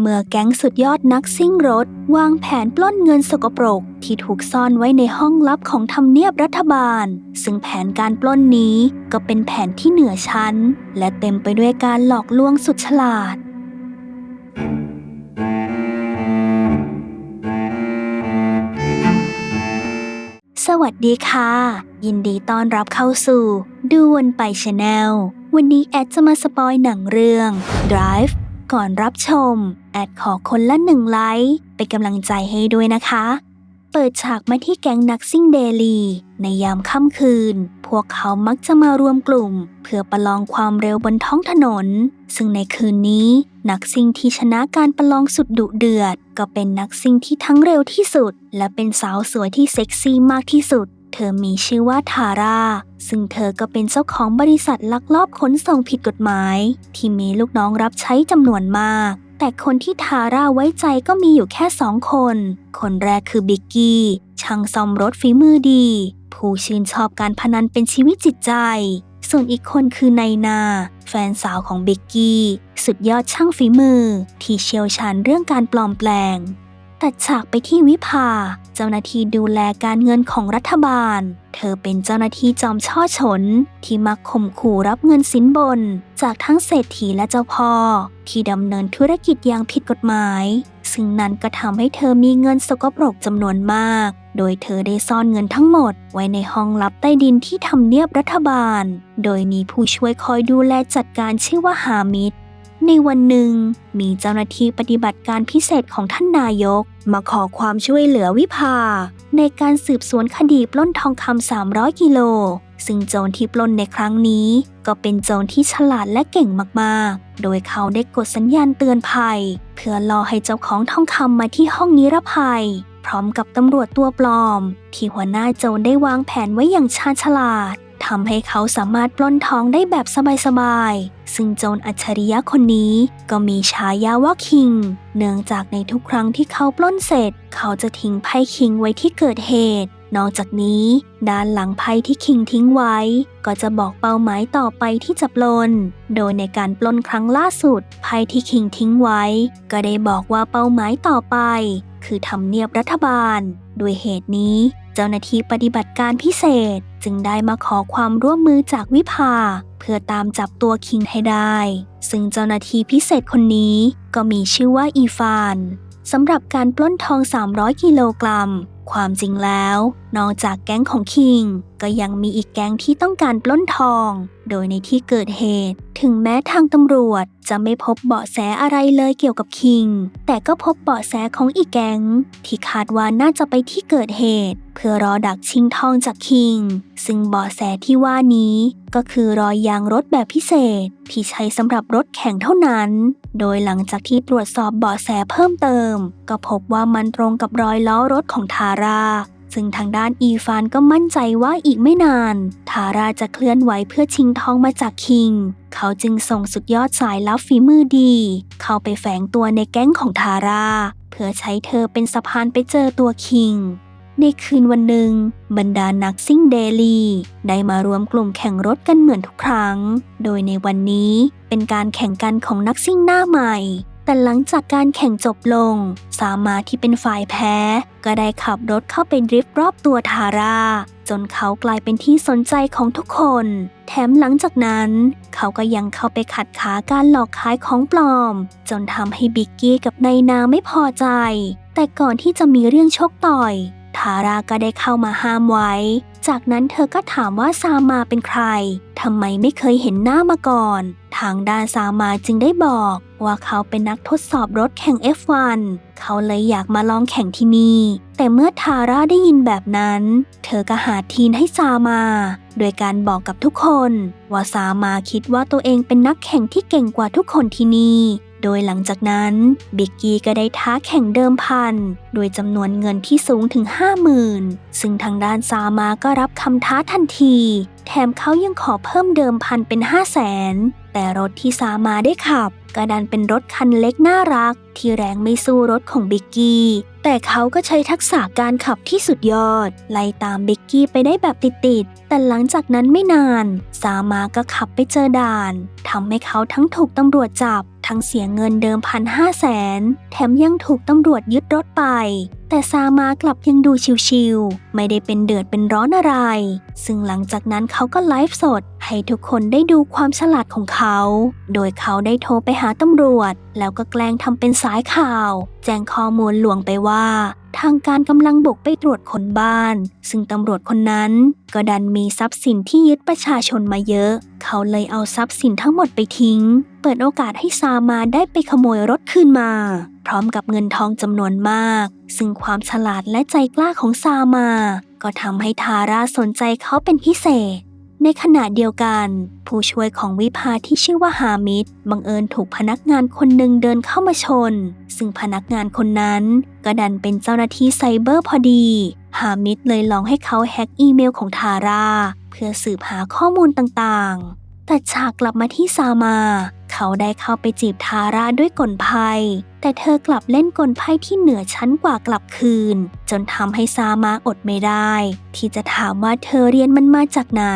เมื่อแก๊งสุดยอดนักซิ่งรถ วางแผนปล้นเงินสกปรก ที่ถูกซ่อนไว้ในห้องลับของทำเนียบรัฐบาล ซึ่งแผนการปล้นนี้ก็เป็นแผนที่เหนือชั้น และเต็มไปด้วยการหลอกลวงสุดฉลาด สวัสดีค่ะ ยินดีต้อนรับเข้าสู่ดูวนไปชาแนลวันนี้แอดจะมาสปอยหนังเรื่อง Drive ก่อนรับชม แอดขอคนละหนึ่งไลค์เป็นกำลังใจให้ด้วยนะคะ เปิดฉากมาที่แก๊งนักซิ่งเดลี ในยามค่ำคืน พวกเขามักจะมารวมกลุ่ม เพื่อประลองความเร็วบนท้องถนน ซึ่งในคืนนี้ นักซิ่งที่ชนะการประลองสุดดุเดือด ก็เป็นนักซิ่งที่ทั้งเร็วที่สุด และเป็นสาวสวยที่เซ็กซี่มากที่สุด เธอมีชื่อว่าทาร่า ซึ่งเธอก็เป็นเจ้าของบริษัทลักลอบขนส่งผิดกฎหมาย ที่มีลูกน้องรับใช้จำนวนมาก แต่คนที่ทาร่าไว้ใจก็มีอยู่แค่สองคน คนแรกคือบิกกี้ช่างซ่อมรถฝีมือดี ผู้ชื่นชอบการพนันเป็นชีวิตจิตใจ ส่วนอีกคนคือไนนา แฟนสาวของบิกกี้สุดยอดช่างฝีมือ ที่เชี่ยวชาญเรื่องการปลอมแปลง ตัดฉากไปที่วิภา เจ้าหน้าที่ดูแลการเงินของรัฐบาล เธอเป็นเจ้าหน้าที่จอมช่อฉน ที่มักข่มขู่รับเงินสินบน จากทั้งเศรษฐีและเจ้าพ่อ ที่ดำเนินธุรกิจอย่างผิดกฎหมาย ซึ่งนั้นก็ทำให้เธอมีเงินสกปรกจำนวนมาก โดยเธอได้ซ่อนเงินทั้งหมด ไว้ในห้องลับใต้ดินที่ทำเนียบรัฐบาล โดยมีผู้ช่วยคอยดูแลจัดการชื่อว่าฮามิด ในวันหนึ่ง มีเจ้าหน้าที่ปฏิบัติการพิเศษของท่านนายก มาขอความช่วยเหลือวิภา ในการสืบสวนคดีปล้นทองคำ300 กิโล ซึ่งโจรที่ปล้นในครั้งนี้ ก็เป็นโจรที่ฉลาดและเก่งมากๆ โดยเขาได้กดสัญญาณเตือนภัย เพื่อรอให้เจ้าของทองคำมาที่ห้องนิรภัย พร้อมกับตำรวจตัวปลอม ที่หัวหน้าโจรได้วางแผนไว้อย่างชาญฉลาด ทำให้เขาสามารถปล้นทองได้แบบสบายๆ ซึ่งโจรอัจฉริยะคนนี้ก็มีฉายาว่าคิง เนื่องจากในทุกครั้งที่เขาปล้นเสร็จ เขาจะทิ้งไพ่คิงไว้ที่เกิดเหตุ นอกจากนี้ ด้านหลังไพ่ที่คิงทิ้งไว้ ก็จะบอกเป้าหมายต่อไปที่จะปล้น โดยในการปล้นครั้งล่าสุด ไพ่ที่คิงทิ้งไว้ ก็ได้บอกว่าเป้าหมายต่อไป คือทำเนียบรัฐบาล ด้วยเหตุนี้ เจ้าหน้าที่ปฏิบัติการพิเศษจึงได้มาขอความร่วมมือจากวิภา เพื่อตามจับตัวคิงให้ได้ ซึ่งเจ้าหน้าที่พิเศษคนนี้ก็มีชื่อว่าอีฟานสำหรับการปล้นทอง 300 กิโลกรัม ความจริงแล้ว นอกจากแก๊งของคิง ก็ยังมีอีกแก๊งที่ต้องการปล้นทอง โดยในที่เกิดเหตุ ถึงแม้ทางตำรวจจะไม่พบเบาะแสอะไรเลยเกี่ยวกับคิง แต่ก็พบเบาะแสของอีกแก๊ง ที่คาดว่าน่าจะไปที่เกิดเหตุ เพื่อรอดักชิงทองจากคิง ซึ่งเบาะแสที่ว่านี้ก็คือรอยยางรถแบบพิเศษที่ใช้สำหรับรถแข่งเท่านั้น โดยหลังจากที่ตรวจสอบเบาะแสเพิ่มเติม ก็พบว่ามันตรงกับรอยล้อรถของทารา ซึ่งทางด้านอีฟานก็มั่นใจว่าอีกไม่นาน ทาราจะเคลื่อนไหวเพื่อชิงทองมาจากคิง เขาจึงส่งสุดยอดสายลับฝีมือดี เข้าไปแฝงตัวในแก๊งของทารา เพื่อใช้เธอเป็นสะพานไปเจอตัวคิงในคืนวันหนึ่ง บรรดานักซิ่งเดลี ได้มารวมกลุ่มแข่งรถกันเหมือนทุกครั้ง โดยในวันนี้เป็นการแข่งกันของนักซิ่งหน้าใหม่ แต่หลังจากการแข่งจบลง สามาที่เป็นฝ่ายแพ้ ก็ได้ขับรถเข้าไปดริฟต์รอบตัวทาร่า จนเขากลายเป็นที่สนใจของทุกคน แถมหลังจากนั้น เขาก็ยังเข้าไปขัดขาการหลอกขายของปลอม จนทำให้บิกกี้กับนายนาไม่พอใจ แต่ก่อนที่จะมีเรื่องชกต่อย ทาราก็ได้เข้ามาห้ามไว้ จากนั้นเธอก็ถามว่าซามาเป็นใครทำไมไม่เคยเห็นหน้ามาก่อน ทางด้านซามาจึงได้บอกว่าเขาเป็นนักทดสอบรถแข่ง F1 เขาเลยอยากมาลองแข่งที่นี่ แต่เมื่อทาร่าได้ยินแบบนั้น เธอก็หาทีนให้ซามา โดยการบอกกับทุกคน ว่าซามาคิดว่าตัวเองเป็นนักแข่งที่เก่งกว่าทุกคนที่นี่ โดยหลังจากนั้น บิกกี้ก็ได้ท้าแข่งเดิมพันโดยจำนวนเงินที่สูงถึง 50,000 ซึ่งทางด้านซามาก็รับคำท้าทันที แถมเขายังขอเพิ่มเดิมพันเป็น 5 0 0แสนแต่รถที่ซามาได้ขับก็ดันเป็นรถคันเล็กน่ารัก ที่แรงไม่สู้รถของบิกกี้ แต่เขาก็ใช้ทักษะการขับที่สุดยอด ไล่ตามเบกกี้ไปได้แบบติดๆ แต่หลังจากนั้นไม่นาน ซามาก็ขับไปเจอด่านทำให้เขาทั้งถูกตำรวจจับ ทั้งเสียเงินเดิมพันห้าแสน แถมยังถูกตำรวจยึดรถไป แต่ซามากลับยังดูชิวๆ ไม่ได้เป็นเดือดเป็นร้อนอะไร ซึ่งหลังจากนั้นเขาก็ไลฟ์สด ให้ทุกคนได้ดูความฉลาดของเขา โดยเขาได้โทรไปหาตำรวจ แล้วก็แกล้งทำเป็นสายข่าว แจ้งข้อมูลหลวงไปว่า ทางการกำลังบุกไปตรวจคนบ้าน ซึ่งตำรวจคนนั้น ก็ดันมีทรัพย์สินที่ยึดประชาชนมาเยอะ เขาเลยเอาทรัพย์สินทั้งหมดไปทิ้ง เปิดโอกาสให้ซามาได้ไปขโมยรถคืนมา พร้อมกับเงินทองจำนวนมาก ซึ่งความฉลาดและใจกล้าของซามา ก็ทำให้ทาร่าสนใจเขาเป็นพิเศษ ในขณะเดียวกัน ผู้ช่วยของวิภาที่ชื่อว่าฮามิดบังเอิญถูกพนักงานคนหนึ่งเดินเข้ามาชน ซึ่งพนักงานคนนั้นก็ดันเป็นเจ้าหน้าที่ไซเบอร์พอดีฮามิดเลยลองให้เขาแฮ็กอีเมลของทาร่า เพื่อสืบหาข้อมูลต่างๆ แต่ฉากกลับมาที่ซามา เขาได้เข้าไปจีบทาร่าด้วยกลไพ่แต่เธอกลับเล่นกลไพ่ที่เหนือชั้นกว่ากลับคืน จนทำให้ซามาอดไม่ได้ ที่จะถามว่าเธอเรียนมันมาจากไหน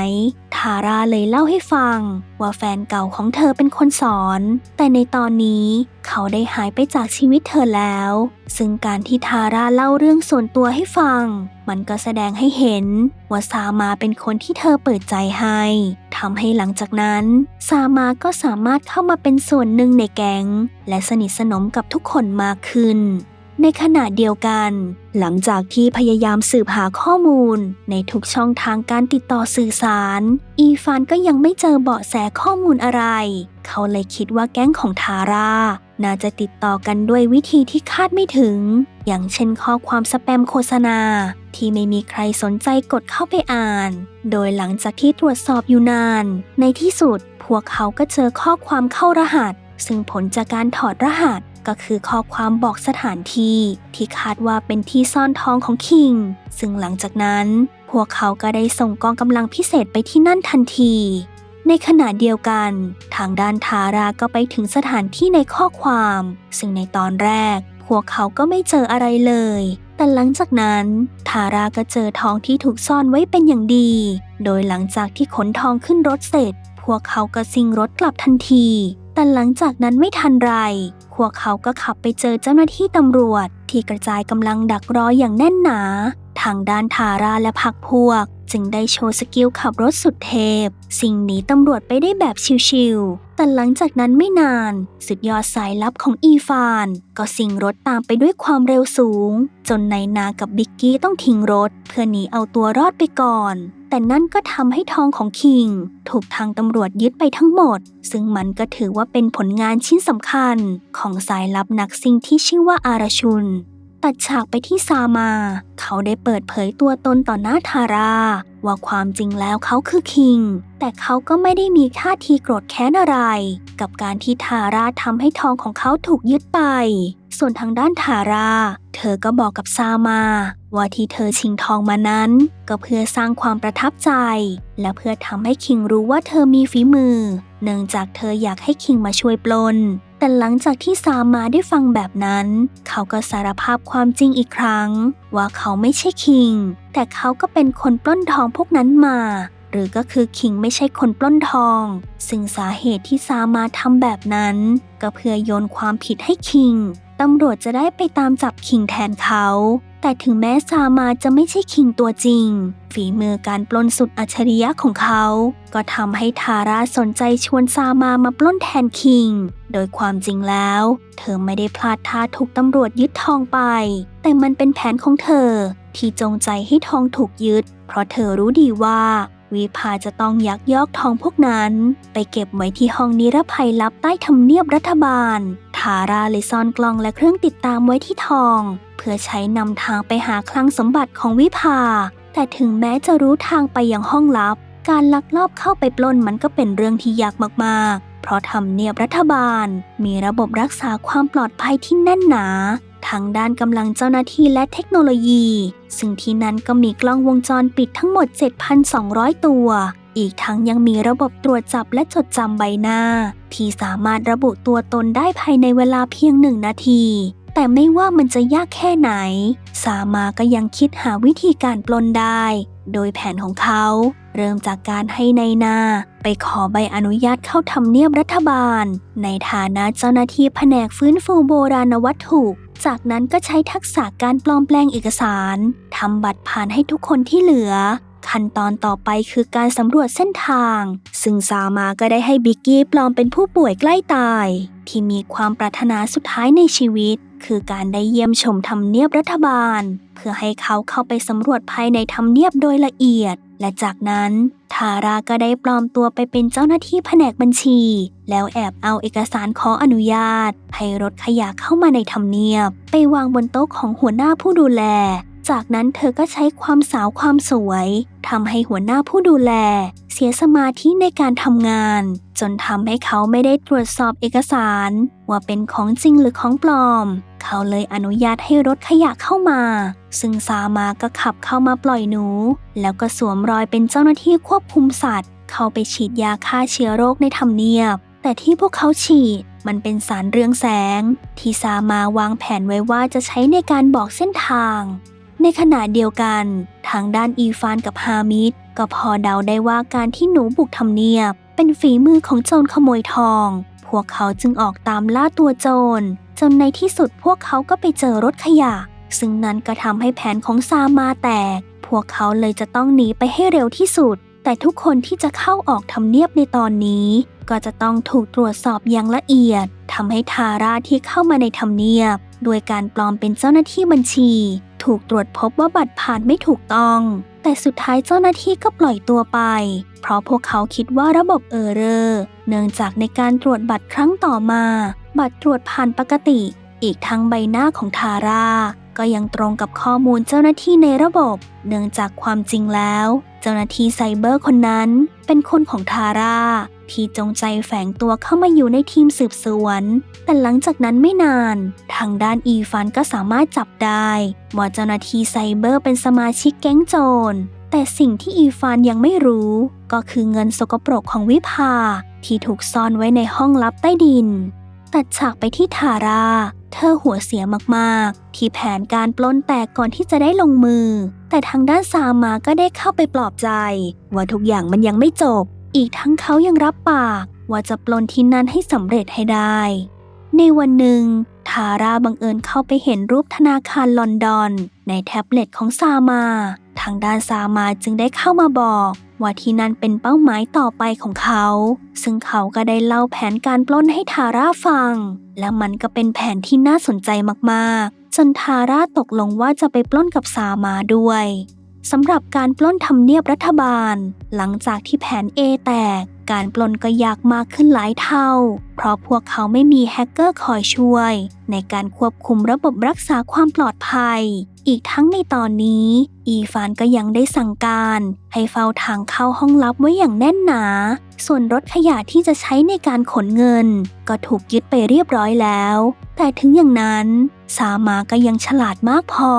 ทาร่าเลยเล่าให้ฟัง ว่าแฟนเก่าของเธอเป็นคนสอน แต่ในตอนนี้เขาได้หายไปจากชีวิตเธอแล้ว ซึ่งการที่ทาร่าเล่าเรื่องส่วนตัวให้ฟัง มันก็แสดงให้เห็นว่าซามาเป็นคนที่เธอเปิดใจให้ทำให้หลังจากนั้น ซามาก็สามารถเข้ามาเป็นส่วนหนึ่งในแก๊งและสนิทสนมกับทุกคนมากขึ้น ในขณะเดียวกัน หลังจากที่พยายามสืบหาข้อมูล ในทุกช่องทางการติดต่อสื่อสาร อีฟานก็ยังไม่เจอเบาะแสข้อมูลอะไร เขาเลยคิดว่าแก๊งของทาร่าน่าจะติดต่อกันด้วยวิธีที่คาดไม่ถึง อย่างเช่นข้อความสแปมโฆษณา ที่ไม่มีใครสนใจกดเข้าไปอ่าน โดยหลังจากที่ตรวจสอบอยู่นาน ในที่สุด พวกเขาก็เจอข้อความเข้ารหัส ซึ่งผลจากการถอดรหัสก็คือข้อความบอกสถานที่ ที่คาดว่าเป็นที่ซ่อนทองของคิง ซึ่งหลังจากนั้น พวกเขาก็ได้ส่งกองกำลังพิเศษไปที่นั่นทันที ในขณะเดียวกัน ทางด้านทาราก็ไปถึงสถานที่ในข้อความ ซึ่งในตอนแรก พวกเขาก็ไม่เจออะไรเลย แต่หลังจากนั้นทาราก็เจอทองที่ถูกซ่อนไว้เป็นอย่างดี โดยหลังจากที่ขนทองขึ้นรถเสร็จ พวกเขาก็ซิงรถกลับทันที แต่หลังจากนั้นไม่ทันไร พวกเขาก็ขับไปเจอเจ้าหน้าที่ตำรวจ ที่กระจายกำลังดักรออย่างแน่นหนา ทางด้านทาราและพักพวก จึงได้โชว์สกิลขับรถสุดเทพ สิ่งหนีตำรวจไปได้แบบชิวๆ แต่หลังจากนั้นไม่นาน สุดยอดสายลับของอีฟาน ก็สิงรถตามไปด้วยความเร็วสูง จนนายนากับบิกกี้ต้องทิ้งรถ เพื่อหนีเอาตัวรอดไปก่อน แต่นั่นก็ทำให้ทองของคิง ถูกทางตำรวจยึดไปทั้งหมด ซึ่งมันก็ถือว่าเป็นผลงานชิ้นสำคัญ ของสายลับนักซิงที่ชื่อว่าอาราชุน ตัดฉากไปที่ซามา เขาได้เปิดเผยตัวตนต่อหน้าทารา ว่าความจริงแล้วเขาคือคิง แต่เขาก็ไม่ได้มีท่าทีโกรธแค้นอะไร กับการที่ทาราทำให้ทองของเขาถูกยึดไป ส่วนทางด้านทารา เธอก็บอกกับซามา ว่าที่เธอชิงทองมานั้น ก็เพื่อสร้างความประทับใจ และเพื่อทำให้คิงรู้ว่าเธอมีฝีมือ เนื่องจากเธออยากให้คิงมาช่วยปล้นแต่หลังจากที่ซามาได้ฟังแบบนั้น เขาก็สารภาพความจริงอีกครั้ง ว่าเขาไม่ใช่คิง แต่เขาก็เป็นคนปล้นทองพวกนั้นมา หรือก็คือคิงไม่ใช่คนปล้นทอง ซึ่งสาเหตุที่ซามาทำแบบนั้น ก็เพื่อโยนความผิดให้คิงตำรวจจะได้ไปตามจับคิงแทนเขา แต่ถึงแม้ซามาจะไม่ใช่คิงตัวจริง ฝีมือการปล้นสุดอัจฉริยะของเขา ก็ทำให้ทาร่าสนใจชวนซามามาปล้นแทนคิง โดยความจริงแล้ว เธอไม่ได้พลาดท่าถูกตำรวจยึดทองไป แต่มันเป็นแผนของเธอ ที่จงใจให้ทองถูกยึด เพราะเธอรู้ดีว่า วิภาจะต้องยักยอกทองพวกนั้น ไปเก็บไว้ที่ห้องนิรภัยลับใต้ทำเนียบรัฐบาล ทาราเลยซ่อนกล้องและเครื่องติดตามไว้ที่ทอง เพื่อใช้นำทางไปหาคลังสมบัติของวิภา แต่ถึงแม้จะรู้ทางไปยังห้องลับ การลักลอบเข้าไปปล้นมันก็เป็นเรื่องที่ยากมากๆ เพราะทำเนียบรัฐบาล มีระบบรักษาความปลอดภัยที่แน่นหนา ทั้งด้านกำลังเจ้าหน้าที่และเทคโนโลยี ซึ่งที่นั้นก็มีกล้องวงจรปิดทั้งหมด 7,200 ตัว อีกทั้งยังมีระบบตรวจจับและจดจำใบหน้า ที่สามารถระบุตัวตนได้ภายในเวลาเพียงหนึ่งนาที แต่ไม่ว่ามันจะยากแค่ไหน สามาก็ยังคิดหาวิธีการปล้นได้ โดยแผนของเขา เริ่มจากการให้ในายนาไปขอใบอนุญาตเข้าทำเนียบรัฐบาล ในฐานะเจ้าหน้าที่แผนกฟื้นฟูโบราณวัตถุ จากนั้นก็ใช้ทักษะการปลอมแปลงเอกสารทำบัตรผ่านให้ทุกคนที่เหลือ ขั้นตอนต่อไปคือการสำรวจเส้นทาง ซึ่งซามาก็ได้ให้บิกกี้ปลอมเป็นผู้ป่วยใกล้ตาย ที่มีความปรารถนาสุดท้ายในชีวิต คือการได้เยี่ยมชมทำเนียบรัฐบาล เพื่อให้เขาเข้าไปสำรวจภายในทำเนียบโดยละเอียด และจากนั้นทาราก็ได้ปลอมตัวไปเป็นเจ้าหน้าที่แผนกบัญชี แล้วแอบเอาเอกสารขออนุญาตให้รถขยะเข้ามาในทำเนียบ ไปวางบนโต๊ะของหัวหน้าผู้ดูแล จากนั้นเธอก็ใช้ความสาวความสวยทำให้หัวหน้าผู้ดูแล เสียสมาธิในการทำงาน จนทำให้เขาไม่ได้ตรวจสอบเอกสาร ว่าเป็นของจริงหรือของปลอม เขาเลยอนุญาตให้รถขยะเข้ามา ซึ่งซามาก็ขับเข้ามาปล่อยหนู แล้วก็สวมรอยเป็นเจ้าหน้าที่ควบคุมสัตว์ เข้าไปฉีดยาฆ่าเชื้อโรคในทำเนียบ แต่ที่พวกเขาฉีดมันเป็นสารเรืองแสง ที่ซามาวางแผนไว้ว่าจะใช้ในการบอกเส้นทาง ในขณะเดียวกัน ทางด้านอีฟานกับฮามิดก็พอเดาได้ว่าการที่หนูบุกทำเนียบ เป็นฝีมือของโจรขโมยทอง พวกเขาจึงออกตามล่าตัวโจร จนในที่สุดพวกเขาก็ไปเจอรถขยะ ซึ่งนั้นก็ทำให้แผนของซามาแตก พวกเขาเลยจะต้องหนีไปให้เร็วที่สุด แต่ทุกคนที่จะเข้าออกทำเนียบในตอนนี้ ก็จะต้องถูกตรวจสอบอย่างละเอียดทำให้ทาราที่เข้ามาในทำเนียบ โดยการปลอมเป็นเจ้าหน้าที่บัญชี ถูกตรวจพบว่าบัตรผ่านไม่ถูกต้อง แต่สุดท้ายเจ้าหน้าที่ก็ปล่อยตัวไป เพราะพวกเขาคิดว่าระบบเออร์เรอร์เนื่องจากในการตรวจบัตรครั้งต่อมา บัตรตรวจผ่านปกติ อีกทั้งใบหน้าของทาราก็ยังตรงกับข้อมูลเจ้าหน้าที่ในระบบ เนื่องจากความจริงแล้ว เจ้าหน้าที่ไซเบอร์คนนั้น เป็นคนของทารา ที่จงใจแฝงตัวเข้ามาอยู่ในทีมสืบสวน แต่หลังจากนั้นไม่นาน ทางด้านอีฟานก็สามารถจับได้ว่าเจ้าหน้าที่ไซเบอร์เป็นสมาชิกแก๊งโจร แต่สิ่งที่อีฟานยังไม่รู้ ก็คือเงินสกปรกของวิภา ที่ถูกซ่อนไว้ในห้องลับใต้ดิน ตัดฉากไปที่ทารา เธอหัวเสียมากๆ ที่แผนการปล้นแตกก่อนที่จะได้ลงมือ แต่ทางด้านซามาก็ได้เข้าไปปลอบใจ ว่าทุกอย่างมันยังไม่จบ อีกทั้งเขายังรับปากว่าจะปล้นที่นั่นให้สำเร็จให้ได้ ในวันหนึ่ง ทาราบังเอิญเข้าไปเห็นรูปธนาคารลอนดอน ในแท็บเล็ตของซามา ทางด้านซามาจึงได้เข้ามาบอกว่าที่นั่นเป็นเป้าหมายต่อไปของเขา ซึ่งเขาก็ได้เล่าแผนการปล้นให้ทาร่าฟัง และมันก็เป็นแผนที่น่าสนใจมากๆ จนทาร่าตกลงว่าจะไปปล้นกับซามาด้วย สำหรับการปล้นทำเนียบรัฐบาล หลังจากที่แผน A แตก การปล้นก็ยากมากขึ้นหลายเท่า เพราะพวกเขาไม่มีแฮกเกอร์คอยช่วย ในการควบคุมระบบรักษาความปลอดภัย อีกทั้งในตอนนี้ อีฟานก็ยังได้สั่งการ ให้เฝ้าทางเข้าห้องลับไว้อย่างแน่นหนา ส่วนรถขยะที่จะใช้ในการขนเงิน ก็ถูกยึดไปเรียบร้อยแล้ว แต่ถึงอย่างนั้น สามาก็ยังฉลาดมากพอ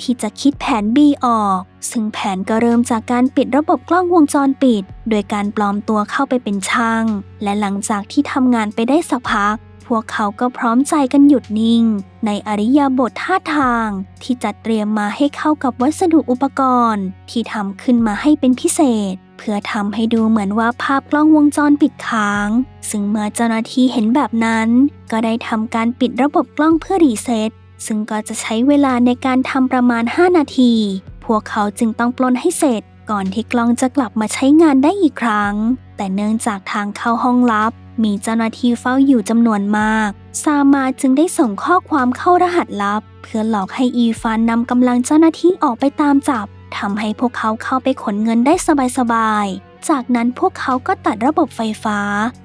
ที่จะคิดแผน B ออก ซึ่งแผนก็เริ่มจากการปิดระบบกล้องวงจรปิด โดยการปลอมตัวเข้าไปเป็นช่าง และหลังจากที่ทำงานไปได้สักพัก วกเขาก็พร้อมใจกันหยุดนิ่ง ในอริยาบทท่าทาง ที่จัดเตรียมมาให้เข้ากับวัสดุอุปกรณ์ ที่ทำขึ้นมาให้เป็นพิเศษ เพื่อทำให้ดูเหมือนว่าภาพกล้องวงจรปิดค้าง ซึ่งเมื่อเจ้าหน้าที่เห็นแบบนั้น ก็ได้ทำการปิดระบบกล้องเพื่อรีเซ็ตซึ่งก็จะใช้เวลาในการทำประมาณ 5 นาที พวกเขาจึงต้องปล้นให้เสร็จ ก่อนที่กล้องจะกลับมาใช้งานได้อีกครั้ง แต่เนื่องจากทางเข้าห้องลับ มีเจ้าหน้าที่เฝ้าอยู่จำนวนมาก ซามาจึงได้ส่งข้อความเข้ารหัสลับ เพื่อหลอกให้อีฟานนำกำลังเจ้าหน้าที่ออกไปตามจับทำให้พวกเขาเข้าไปขนเงินได้สบายๆ จากนั้นพวกเขาก็ตัดระบบไฟฟ้า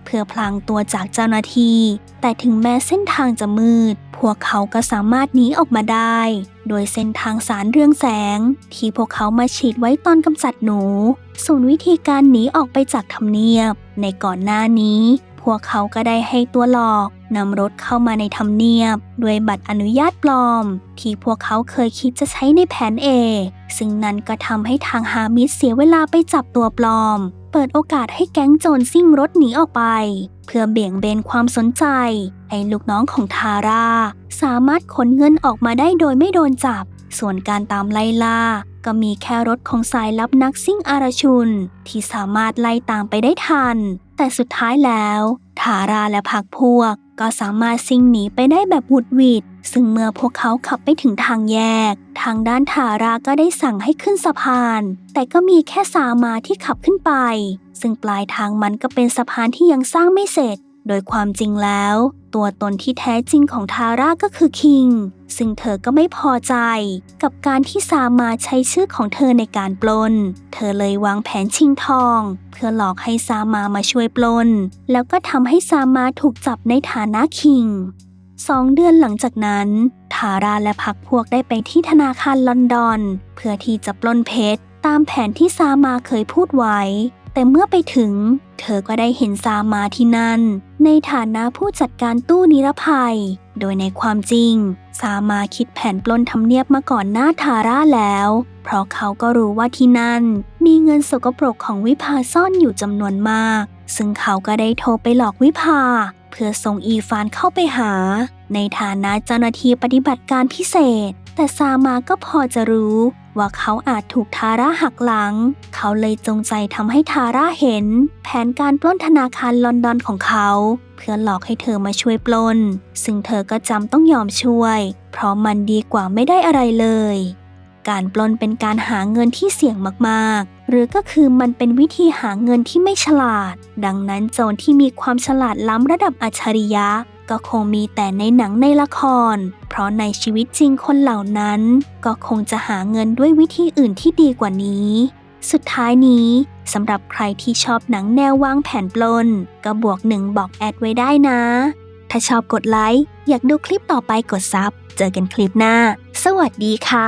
เพื่อพลางตัวจากเจ้าหน้าที่ แต่ถึงแม้เส้นทางจะมืด พวกเขาก็สามารถหนีออกมาได้ โดยเส้นทางสารเรืองแสง ที่พวกเขามาฉีดไว้ตอนกำจัดหนู ส่วนวิธีการหนีออกไปจากทำเนียบ ในก่อนหน้านี้ พวกเขาก็ได้ให้ตัวหลอกนำรถเข้ามาในทำเนียบ ด้วยบัตรอนุญาตปลอม ที่พวกเขาเคยคิดจะใช้ในแผน A ซึ่งนั้นก็ทำให้ทางฮามิดเสียเวลาไปจับตัวปลอม เปิดโอกาสให้แก๊งโจรซิ่งรถหนีออกไป เพื่อเบี่ยงเบนความสนใจ ให้ลูกน้องของทารา สามารถขนเงินออกมาได้โดยไม่โดนจับ ส่วนการตามไล่ล่า ก็มีแค่รถของสายลับนักซิ่งอารชุน ที่สามารถไล่ตามไปได้ทัน แต่สุดท้ายแล้ว ทาราและพักพวก ก็สามารถซิ่งหนีไปได้แบบหวุดหวิด ซึ่งเมื่อพวกเขาขับไปถึงทางแยก ทางด้านทาราก็ได้สั่งให้ขึ้นสะพาน แต่ก็มีแค่สามาที่ขับขึ้นไป ซึ่งปลายทางมันก็เป็นสะพานที่ยังสร้างไม่เสร็จ โดยความจริงแล้ว ตัวตนที่แท้จริงของทาร่าก็คือคิง ซึ่งเธอก็ไม่พอใจ กับการที่สามาใช้ชื่อของเธอในการปล้นเธอเลยวางแผนชิงทอง เพื่อหลอกให้สามามาช่วยปล้นแล้วก็ทำให้สามาถูกจับในฐานะคิงสองเดือนหลังจากนั้นทาราและพักพวกได้ไปที่ธนาคารลอนดอน เพื่อที่จะปล้นเพชร ตามแผนที่ซามาเคยพูดไว้ แต่เมื่อไปถึง เธอก็ได้เห็นซามาที่นั่น ในฐานะผู้จัดการตู้นิรภัย โดยในความจริง ซามาคิดแผนปล้นทำเนียบมาก่อนหน้าทาร่าแล้ว เพราะเขาก็รู้ว่าที่นั่น มีเงินสกปรกของวิภาซ่อนอยู่จำนวนมาก ซึ่งเขาก็ได้โทรไปหลอกวิภา เพื่อส่งอีฟานเข้าไปหา ในฐานะเจ้าหน้าที่ปฏิบัติการพิเศษ แต่ซามาก็พอจะรู้ว่าเขาอาจถูกทาร่าหักหลัง เขาเลยจงใจทำให้ทาร่าเห็น แผนการปล้นธนาคารลอนดอนของเขา เพื่อหลอกให้เธอมาช่วยปล้น ซึ่งเธอก็จำต้องยอมช่วย เพราะมันดีกว่าไม่ได้อะไรเลย การปล้นเป็นการหาเงินที่เสี่ยงมากๆ หรือก็คือมันเป็นวิธีหาเงินที่ไม่ฉลาด ดังนั้นโจรที่มีความฉลาดล้ำระดับอัจฉริยะ ก็คงมีแต่ในหนังในละคร เพราะในชีวิตจริงคนเหล่านั้น ก็คงจะหาเงินด้วยวิธีอื่นที่ดีกว่านี้ สุดท้ายนี้สำหรับใครที่ชอบหนังแนววางแผนปลน ก็บวกหนึ่งบอกแอดไว้ได้นะ ถ้าชอบกดไลค์ อยากดูคลิปต่อไปกดซับ เจอกันคลิปหน้า สวัสดีค่ะ